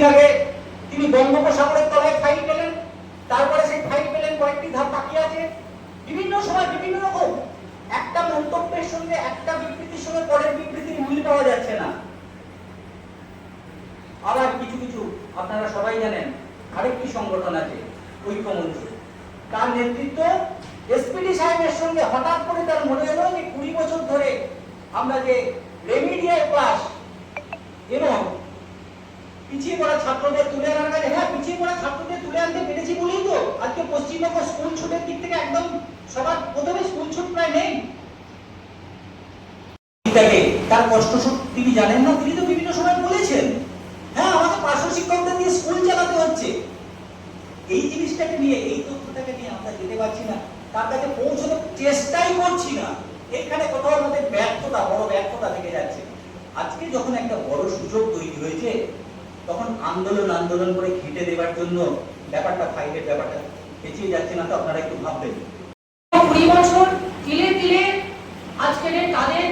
কিছুদিন আগে তিনি বঙ্গোপসাগরের তলায় ফাইল পেলেন। তারপরে সেই ফাইল পেলেন, কয়েকটি ধাপ বাকি আছে। বিভিন্ন সময় বিভিন্ন রকম একটা মন্তব্যের সঙ্গে একটা বিবৃতির সঙ্গে পরের বিবৃতির মিল পাওয়া যাচ্ছে না। আবার কিছু কিছু, আপনারা সবাই জানেন, আরেকটি সংগঠন আছে, ঐক্যমঞ্চ। তার নেতৃত্ব এসপিডি সাহেবের সঙ্গে হঠাৎ করে তার মনে হলো যে কুড়ি বছর ধরে আমরা যে রেমিডিয়াল ক্লাস এবং পিছিয়ে পড়া ছাত্রদের তুলে আনার কাজে হ্যাঁ পিছিয়ে পড়া ছাত্রদের তুলে আনতে পেরেছি বলেই তো আজকে পশ্চিমবঙ্গ স্কুল ছুটের দিক থেকে একদম সবার প্রথমে স্কুল ছুট প্রায় নেই। তার কষ্ট তিনি জানেন না, তিনি তো বিভিন্ন সময় বলেছেন হ্যাঁ আমাকে পার্শ্ব শিক্ষকদের দিয়ে স্কুল চালাতে হচ্ছে। এই জিনিসটাকে নিয়ে, এই তথ্যটাকে নিয়ে আমরা যেতে পারছি না, তার কাছে পৌঁছানোর চেষ্টাই করছি না। এখানে কোথাও আমাদের ব্যর্থতা, বড় ব্যর্থতা থেকে যাচ্ছে। আজকে যখন একটা বড় সুযোগ তৈরি হয়েছে তখন আন্দোলন আন্দোলন করে ঘেঁটে দেওয়ার জন্য ব্যাপারটা ফাইটের ব্যাপারটা পেছিয়ে যাচ্ছে না তো আপনারা একটু ভাববেন। কুড়ি বছর তিলে তিলে আজকের তাদের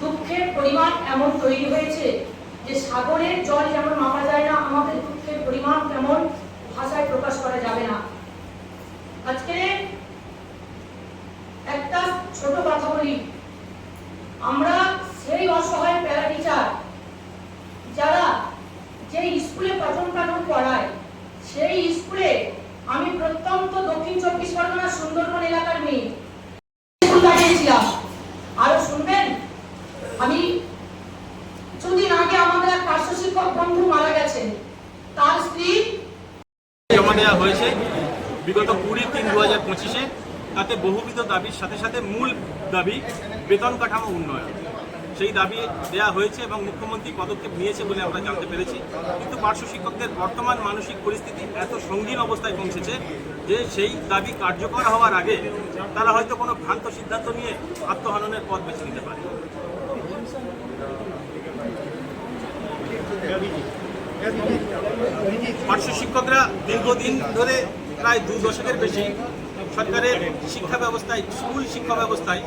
দুঃখের পরিমাণ এমন তৈরি হয়েছে যে সাগরের জল যেমন মাপা যায় না, আমাদের দুঃখের পরিমাণ তেমন ভাষায় প্রকাশ করা যাবে না। আজকে একটা ছোট কথা বলি। আমরা সেই অসহায় প্যারা টিচার যারা যে স্কুলে পঠন পাঠন পড়ায়। সেই স্কুলে আমি প্রত্যন্ত দক্ষিণ চব্বিশ পরগনা সুন্দরবন এলাকার মেয়ে। স্কুল দাঁড়িয়েছিলাম আরও শুনবেন? আমি কিছুদিন আগে আমাদের এক পার্শ্ব শিক্ষক বন্ধু মারা গেছেন। তার স্ত্রী জমা দেওয়া হয়েছে। বিগত কুড়ি তিন দু হাজার পঁচিশে তাতে বহুবিধ দাবির সাথে সাথে মূল দাবি বেতন কাঠামো উন্নয়ন। সেই দাবি দেয়া হয়েছে এবং মুখ্যমন্ত্রী পদক্ষেপ নিয়েছে বলে আমরা জানতে পেরেছি। কিন্তু পার্শ্ব শিক্ষকদের বর্তমান মানসিক পরিস্থিতি এত সঙ্গীন অবস্থায় পৌঁছেছে যে সেই দাবি কার্যকর হওয়ার আগে তারা হয়তো কোনো ভ্রান্ত সিদ্ধান্ত নিয়ে আত্মহননের পথ বেছে নিতে পারে। পার্শ্ব শিক্ষকরা দীর্ঘদিন ধরে প্রায় দু দশকের বেশি সরকারের শিক্ষা ব্যবস্থায়, স্কুল শিক্ষা ব্যবস্থায়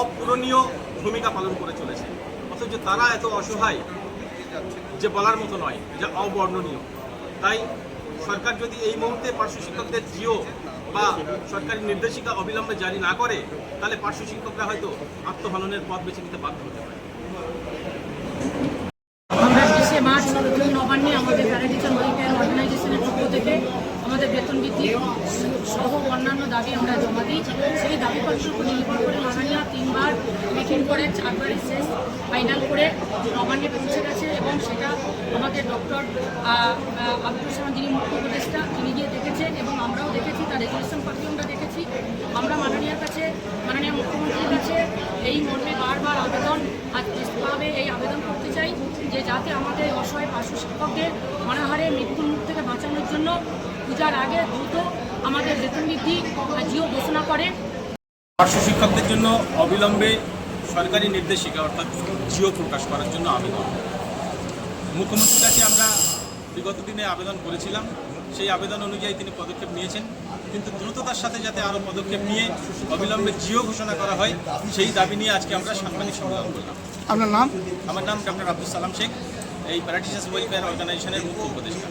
অপূরণীয় ভূমিকা পালন করে চলেছে। অথচ তারা এত অসহায় যে বলার মতো নয়, যা অবর্ণনীয়। তাই সরকার যদি এই মুহূর্তে পার্শ্ব শিক্ষকদের জিও বা সরকারি নির্দেশিকা অবিলম্বে জারি না করে, তাহলে পার্শ্ব শিক্ষকরা হয়তো আত্মহননের পথ বেছে নিতে বাধ্য হতে পারে। আমরা নবান্নে আমাদের অর্গানাইজেশনের পক্ষ থেকে আমাদের বেতন বৃদ্ধি সহ অন্যান্য দাবি আমরা জমা দিই সেই দাবিপত্র নির্ভর করে মাননীয় তিনবার মিটিং করে, চারবারে শেষ ফাইনাল করে নবান্নে পৌঁছে গেছে এবং সেটা আমাদের ডক্টর আব্দুল সালাম যিনি মুখ্য উপদেষ্টা, তিনি গিয়ে দেখেছেন এবং আমরাও দেখেছি, তার রেজলিউশন কপি আমরা দেখেছি। আমরা মাননীয়ার কাছে, মাননীয় মুখ্যমন্ত্রীর কাছে এই মর্মে বারবার আবেদন, আজ বিশেষভাবে এই আবেদন করতে চাই যে যাতে আমাদের অসহায় পার্শ্ব শিক্ষকদের অনাহারে মৃত্যুর মুখ থেকে বাঁচানোর জন্য পূজার আগে দ্রুত আমাদের বেতন বৃদ্ধি জিও ঘোষণা করে। পার্শ্ব শিক্ষকদের জন্য অবিলম্বে সরকারি নির্দেশিকা, অর্থাৎ জিও প্রকাশ করার জন্য আবেদন। মুখ্যমন্ত্রীর কাছে আমরা বিগত দিনে আবেদন করেছিলাম। সেই আবেদন অনুযায়ী তিনি পদক্ষেপ নিয়েছেন। কিন্তু দ্রুততার সাথে যাতে আরও পদক্ষেপ নিয়ে অবিলম্বে জিও ঘোষণা করা হয়, সেই দাবি নিয়ে আজকে আমরা সাংবাদিক সম্মেলন করলাম। আপনার নাম? আমার নাম ডক্টর আব্দুল সালাম শেখ এই প্র্যাকটিস ওয়েলফেয়ার অর্গানাইজেশনের মুখ্য উপদেষ্টা।